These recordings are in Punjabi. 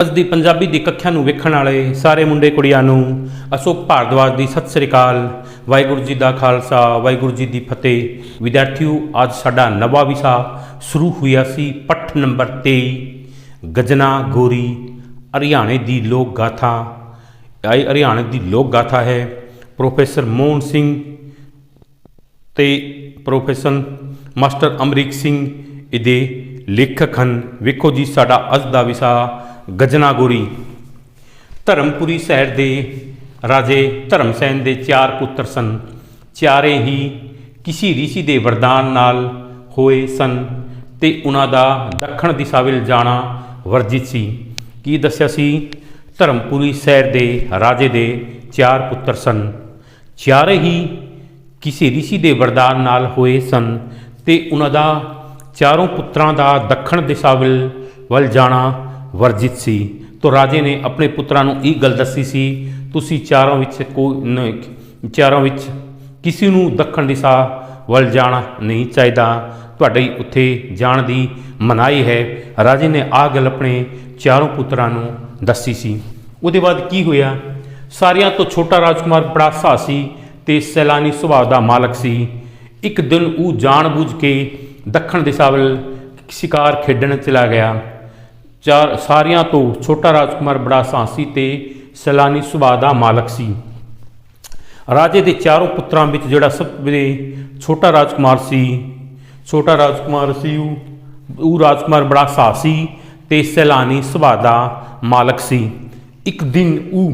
ਅੱਜ ਦੀ ਪੰਜਾਬੀ ਦੀ ਕੱਖਿਆਂ ਨੂੰ ਵੇਖਣ ਵਾਲੇ ਸਾਰੇ ਮੁੰਡੇ ਕੁੜੀਆਂ ਨੂੰ ਅਸ਼ੋਕ ਭਾਰਦਵਾਜ ਦੀ ਸਤਿ ਸ੍ਰੀ ਅਕਾਲ, ਵਾਹਿਗੁਰੂ ਜੀ ਦਾ ਖਾਲਸਾ, ਵਾਹਿਗੁਰੂ ਜੀ ਦੀ ਫਤਿਹ। ਵਿਦਿਆਰਥੀਓ, ਅੱਜ ਸਾਡਾ ਨਵਾਂ ਵਿਸ਼ਾ ਸ਼ੁਰੂ ਹੋਇਆ ਸੀ ਪੱਠ ਨੰਬਰ 23 ਗਜਨਾ ਗੋਰੀ, ਹਰਿਆਣੇ ਦੀ ਲੋਕ ਗਾਥਾ। ਇਹ ਹਰਿਆਣੇ ਦੀ ਲੋਕ ਗਾਥਾ ਹੈ, ਪ੍ਰੋਫੈਸਰ ਮੋਹਨ ਸਿੰਘ ਤੇ ਪ੍ਰੋਫੈਸਰ ਮਾਸਟਰ ਅਮਰੀਕ ਸਿੰਘ, ਇਹਦੇ ਲੇਖਕ ਹਨ। ਵੇਖੋ ਜੀ, ਸਾਡਾ ਅੱਜ ਦਾ ਵਿਸ਼ਾ ਗਜਨਾ ਗੋਰੀ ਧਰਮਪੁਰੀ ਸ਼ਹਿਰ ਦੇ ਰਾਜੇ ਧਰਮਸੈਨ ਦੇ ਚਾਰ ਪੁੱਤਰ ਸਨ ਚਾਰੇ ਹੀ ਕਿਸੇ ઋષਿ ਦੇ ਵਰਦਾਨ ਨਾਲ ਹੋਏ ਸਨ ਤੇ ਉਹਨਾਂ ਦਾ ਦੱਖਣ ਦਿਸ਼ਾ ਵੱਲ ਜਾਣਾ ਵਰਜਿਤ ਸੀ ਕੀ ਦੱਸਿਆ ਸੀ ਧਰਮਪੁਰੀ ਸ਼ਹਿਰ ਦੇ ਰਾਜੇ ਦੇ ਚਾਰ ਪੁੱਤਰ ਸਨ ਚਾਰੇ ਹੀ ਕਿਸੇ ઋષਿ ਦੇ ਵਰਦਾਨ ਨਾਲ ਹੋਏ ਸਨ ਤੇ ਉਹਨਾਂ ਦਾ ਚਾਰੋਂ ਪੁੱਤਰਾਂ ਦਾ ਦੱਖਣ ਦਿਸ਼ਾ ਵੱਲ ਵੱਲ ਜਾਣਾ ਵਰਜਿਤ ਸੀ। ਤੋ ਰਾਜੇ ਨੇ ਆਪਣੇ ਪੁੱਤਰਾਂ ਨੂੰ ਇਹ ਗੱਲ ਦੱਸੀ ਸੀ, ਤੁਸੀਂ ਚਾਰਾਂ ਵਿੱਚ ਕੋਈ ਨ- ਚਾਰਾਂ ਵਿੱਚ ਕਿਸੇ ਨੂੰ ਦੱਖਣ ਦਿਸ਼ਾ ਵੱਲ ਜਾਣਾ ਨਹੀਂ ਚਾਹੀਦਾ। ਤੁਹਾਡੇ ਉੱਥੇ ਜਾਣ ਦੀ ਮਨਾਹੀ ਹੈ। ਰਾਜੇ ਨੇ ਆ ਗੱਲ ਆਪਣੇ ਚਾਰੋਂ ਪੁੱਤਰਾਂ ਨੂੰ ਦੱਸੀ ਸੀ। ਉਹਦੇ ਬਾਅਦ ਕੀ ਹੋਇਆ? ਸਾਰਿਆਂ ਤੋਂ ਛੋਟਾ ਰਾਜਕੁਮਾਰ ਬੜਾ ਸਾਹਸੀ ਤੇ ਸੈਲਾਨੀ ਸੁਭਾਅ ਦਾ ਮਾਲਕ ਸੀ। ਇੱਕ ਦਿਨ ਉਹ ਜਾਣਬੁੱਝ ਕੇ ਦੱਖਣ ਦਿਸ਼ਾ ਵੱਲ ਸ਼ਿਕਾਰ ਖੇਡਣ ਚਲਾ ਗਿਆ। ਚਾਰ ਸਾਰਿਆਂ ਤੋਂ ਛੋਟਾ ਰਾਜਕੁਮਾਰ ਬੜਾ ਸਾਹਸੀ ਤੇ ਸੈਲਾਨੀ ਸੁਭਾਅ ਦਾ ਮਾਲਕ ਸੀ। ਰਾਜੇ ਦੇ ਚਾਰੋਂ ਪੁੱਤਰਾਂ ਵਿੱਚ ਜਿਹੜਾ ਸਭ ਤੋਂ ਛੋਟਾ ਰਾਜਕੁਮਾਰ ਸੀ, ਛੋਟਾ ਰਾਜਕੁਮਾਰ ਸੀ ਉਹ ਉਹ ਰਾਜਕੁਮਾਰ ਬੜਾ ਸਾਹਸੀ ਤੇ ਸੈਲਾਨੀ ਸੁਭਾਅ ਦਾ ਮਾਲਕ ਸੀ। ਇੱਕ ਦਿਨ ਉਹ,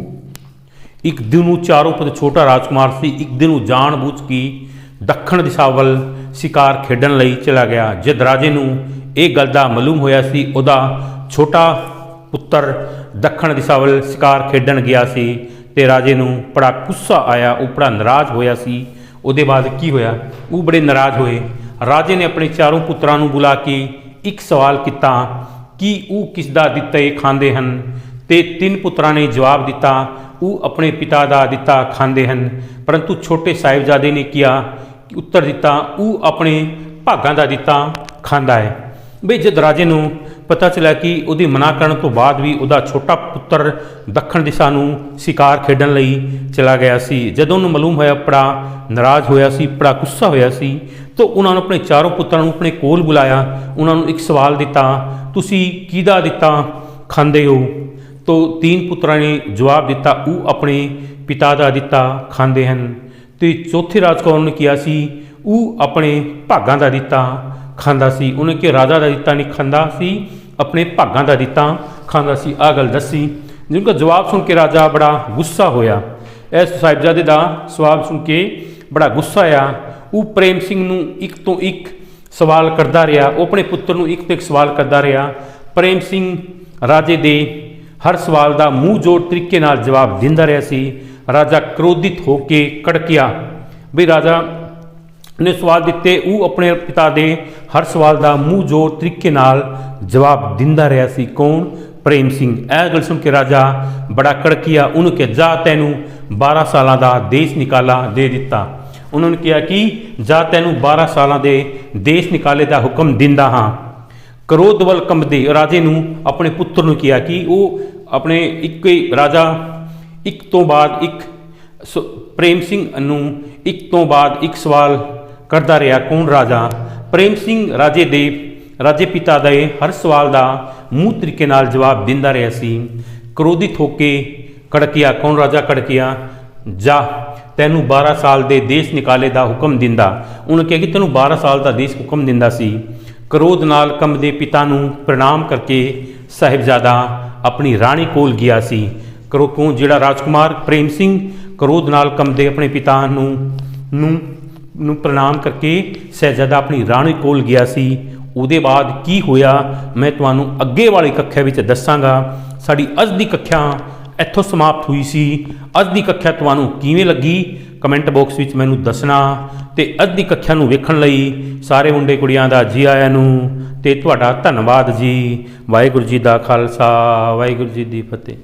ਇੱਕ ਦਿਨ ਉਹ ਚਾਰੋਂ ਪੁੱਤ ਛੋਟਾ ਰਾਜਕੁਮਾਰ ਸੀ, ਇੱਕ ਦਿਨ ਉਹ ਜਾਣਬੁੱਝ ਕੇ ਦੱਖਣ ਦਿਸ਼ਾ ਵੱਲ ਸ਼ਿਕਾਰ ਖੇਡਣ ਲਈ ਚਲਾ ਗਿਆ। ਜਦ ਰਾਜੇ ਨੂੰ ਇਹ ਗੱਲ ਦਾ ਮਾਲੂਮ ਹੋਇਆ ਸੀ, ਉਹਦਾ ਛੋਟਾ ਪੁੱਤਰ ਦੱਖਣ ਦਿਸ਼ਾ ਵੱਲ ਸ਼ਿਕਾਰ ਖੇਡਣ ਗਿਆ ਸੀ ਤੇ ਰਾਜੇ ਨੂੰ ਬੜਾ ਗੁੱਸਾ ਆਇਆ, ਉਹ ਬੜਾ ਨਾਰਾਜ਼ ਹੋਇਆ ਸੀ। ਉਹਦੇ ਬਾਅਦ ਕੀ ਹੋਇਆ? ਉਹ ਬੜੇ ਨਾਰਾਜ਼ ਹੋਏ। ਰਾਜੇ ਨੇ ਆਪਣੇ ਚਾਰੋਂ ਪੁੱਤਰਾਂ ਨੂੰ ਬੁਲਾ ਕੇ ਇੱਕ ਸਵਾਲ ਕੀਤਾ, ਕਿ ਉਹ ਕਿਸ ਦਾ ਦਿੱਤਾ ਖਾਂਦੇ ਹਨ? ਤੇ ਤਿੰਨ ਪੁੱਤਰਾਂ ਨੇ ਜਵਾਬ ਦਿੱਤਾ, ਉਹ ਆਪਣੇ ਪਿਤਾ ਦਾ ਦਿੱਤਾ ਖਾਂਦੇ ਹਨ। ਪਰੰਤੂ ਛੋਟੇ ਸਾਹਿਬਜ਼ਾਦੇ ਨੇ ਕਿਹਾ, ਉੱਤਰ ਦਿੱਤਾ, ਉਹ ਆਪਣੇ ਭਾਗਾਂ ਦਾ ਦਿੱਤਾ ਖਾਂਦਾ ਹੈ। ਬਈ ਜਦ ਰਾਜੇ ਨੂੰ ਪਤਾ ਚੱਲਿਆ ਕਿ ਉਹਦੀ ਮਨਾ ਕਰਨ ਤੋਂ ਬਾਅਦ ਵੀ ਉਹਦਾ ਛੋਟਾ ਪੁੱਤਰ ਦੱਖਣ ਦਿਸ਼ਾ ਨੂੰ ਸ਼ਿਕਾਰ ਖੇਡਣ ਲਈ ਚਲਾ ਗਿਆ ਸੀ। ਜਦੋਂ ਉਹਨੂੰ ਮਾਲੂਮ ਹੋਇਆ ਬੜਾ ਨਾਰਾਜ਼ ਹੋਇਆ ਸੀ, ਪੜਾ ਗੁੱਸਾ ਹੋਇਆ ਸੀ, ਤਾਂ ਉਹਨਾਂ ਨੂੰ ਆਪਣੇ ਚਾਰੋਂ ਪੁੱਤਰਾਂ ਨੂੰ ਆਪਣੇ ਕੋਲ ਬੁਲਾਇਆ। ਉਹਨਾਂ ਨੂੰ ਇੱਕ ਸਵਾਲ ਦਿੱਤਾ, ਤੁਸੀਂ ਕਿਹਦਾ ਦਿੱਤਾ? ਖਾਂਦੇ ਹੋ? ਤਾਂ ਤਿੰਨ ਪੁੱਤਰਾਂ ਨੇ ਜਵਾਬ ਦਿੱਤਾ, ਉਹ ਆਪਣੇ ਪਿਤਾ ਦਾ ਦਿੱਤਾ, ਖਾਂਦੇ ਹਨ। ਤੇ ਚੌਥੇ ਰਾਜਕੁਮਾਰ ਨੇ ਕਿਹਾ ਸੀ, ਉਹ ਆਪਣੇ ਭਾਗਾਂ ਦਾ ਦਿੱਤਾ। ਖਾਂਦਾ ਸੀ, ਉਹਨੇ ਕਿ ਰਾਜਾ ਦਾ ਦਿੱਤਾ ਨਹੀਂ, ਖਾਂਦਾ ਸੀ, ਆਪਣੇ ਭਾਗਾਂ ਦਾ ਦਿੱਤਾ, ਖਾਂਦਾ ਸੀ। ਆ ਗੱਲ ਦੱਸੀ। ਜਿਨ੍ਹਾਂ ਦਾ ਜਵਾਬ ਸੁਣ ਕੇ ਰਾਜਾ ਬੜਾ ਗੁੱਸਾ ਹੋਇਆ। ਇਸ ਸਾਹਿਬਜ਼ਾਦੇ ਦਾ ਸਵਾਲ ਸੁਣ ਕੇ ਬੜਾ ਗੁੱਸਾ ਆਇਆ। ਉਹ ਪ੍ਰੇਮ ਸਿੰਘ ਨੂੰ ਇੱਕ ਤੋਂ ਇੱਕ ਸਵਾਲ ਕਰਦਾ ਰਿਹਾ। ਉਹ ਆਪਣੇ ਪੁੱਤਰ ਨੂੰ ਇੱਕ ਤੋਂ ਇੱਕ ਸਵਾਲ ਕਰਦਾ ਰਿਹਾ। ਪ੍ਰੇਮ ਸਿੰਘ ਰਾਜੇ ਦੇ ਹਰ ਸਵਾਲ ਦਾ ਮੂੰਹ ਜੋੜ ਤਰੀਕੇ ਨਾਲ ਜਵਾਬ ਦਿੰਦਾ ਰਿਹਾ ਸੀ। ਰਾਜਾ ਕ੍ਰੋਧਿਤ ਹੋ ਕੇ ਕੜਕਿਆ ਵੀ ਰਾਜਾ ਨੇ ਸਵਾਲ ਦਿੱਤੇ, ਉਹ ਆਪਣੇ ਪਿਤਾ ਦੇ ਹਰ ਸਵਾਲ ਦਾ ਮੂੰਹ ਜ਼ੋਰ ਤਰੀਕੇ ਨਾਲ ਜਵਾਬ ਦਿੰਦਾ ਰਿਹਾ ਸੀ। ਕੌਣ? ਪ੍ਰੇਮ ਸਿੰਘ। ਇਹ ਗੱਲ ਸੁਣ ਕੇ ਰਾਜਾ ਬੜਾ ਕੜਕਿਆ, ਉਹਨੂੰ ਕਿਹਾ, ਜਾ ਤੈਨੂੰ 12 ਸਾਲਾਂ ਦਾ ਦੇਸ਼ ਨਿਕਾਲਾ ਦੇ ਦਿੱਤਾ। ਉਹਨਾਂ ਨੇ ਕਿਹਾ ਕਿ ਜਾ ਤੈਨੂੰ 12 ਸਾਲਾਂ ਦੇ ਦੇਸ਼ ਨਿਕਾਲੇ ਦਾ ਹੁਕਮ ਦਿੰਦਾ ਹਾਂ। ਕਰੋਧ ਵੱਲ ਕੰਬਦੇ ਰਾਜੇ ਨੂੰ ਆਪਣੇ ਪੁੱਤਰ ਨੂੰ ਕਿਹਾ ਕਿ ਉਹ ਆਪਣੇ ਇੱਕ ਰਾਜਾ, ਇੱਕ ਤੋਂ ਬਾਅਦ ਇੱਕ ਸ- ਪ੍ਰੇਮ ਸਿੰਘ ਨੂੰ ਇੱਕ ਤੋਂ ਬਾਅਦ ਇੱਕ ਸਵਾਲ ਕਰਦਾ ਰਿਹਾ ਕੌਣ ਰਾਜਾ? ਪ੍ਰੇਮ ਸਿੰਘ ਰਾਜੇ ਦੇ, ਰਾਜੇ ਪਿਤਾ ਦੇ ਹਰ ਸਵਾਲ ਦਾ ਮੂੰਹ ਤਰੀਕੇ ਨਾਲ ਜਵਾਬ ਦਿੰਦਾ ਰਿਹਾ ਸੀ। ਕ੍ਰੋਧਿਤ ਹੋ ਕੇ ਕੜਕਿਆ, ਕੌਣ ਰਾਜਾ ਕੜਕਿਆ? ਜਾ, ਤੈਨੂੰ 12 ਸਾਲ ਦੇ ਦੇਸ਼ ਨਿਕਾਲੇ ਦਾ ਹੁਕਮ ਦਿੰਦਾ। ਉਹਨੇ ਕਿਹਾ ਕਿ ਤੈਨੂੰ 12 ਸਾਲ ਦਾ ਦੇਸ਼ ਹੁਕਮ ਦਿੰਦਾ ਸੀ। ਕ੍ਰੋਧ ਨਾਲ ਕੰਬਦੇ ਪਿਤਾ ਨੂੰ ਪ੍ਰਣਾਮ ਕਰਕੇ ਸਾਹਿਬਜ਼ਾਦਾ ਆਪਣੀ ਰਾਣੀ ਕੋਲ ਗਿਆ ਸੀ। ਕਰੋ ਕੋ ਜਿਹੜਾ ਰਾਜਕੁਮਾਰ ਪ੍ਰੇਮ ਸਿੰਘ ਕਰੋਧ ਨਾਲ ਕੰਬਦੇ ਆਪਣੇ ਪਿਤਾ ਨੂੰ ਨੂੰ ਨੂੰ ਪ੍ਰਣਾਮ ਕਰਕੇ ਸਹਿਜਾਦਾ ਆਪਣੀ ਰਾਣੀ ਕੋਲ ਗਿਆ ਸੀ। ਉਹਦੇ ਬਾਅਦ ਕੀ ਹੋਇਆ? ਮੈਂ ਤੁਹਾਨੂੰ ਅੱਗੇ ਵਾਲੀ ਕੱਖਿਆ ਵਿੱਚ ਦੱਸਾਂਗਾ। ਸਾਡੀ ਅੱਜ ਦੀ ਕੱਖਿਆ ਇੱਥੋਂ ਸਮਾਪਤ ਹੋਈ ਸੀ। ਅੱਜ ਦੀ ਕੱਖਿਆ ਤੁਹਾਨੂੰ ਕਿਵੇਂ ਲੱਗੀ? ਕਮੈਂਟ ਬਾਕਸ ਵਿੱਚ ਮੈਨੂੰ ਦੱਸਣਾ। ਤੇ ਅੱਜ ਦੀ ਕੱਖਿਆ ਨੂੰ ਵੇਖਣ ਲਈ ਸਾਰੇ ਮੁੰਡੇ ਕੁੜੀਆਂ ਦਾ ਜੀ ਆਇਆਂ ਨੂੰ ਤੇ ਤੁਹਾਡਾ ਧੰਨਵਾਦ ਜੀ। ਵਾਹਿਗੁਰੂ ਜੀ ਦਾ ਖਾਲਸਾ, ਵਾਹਿਗੁਰੂ ਜੀ ਦੀ ਫਤਿਹ।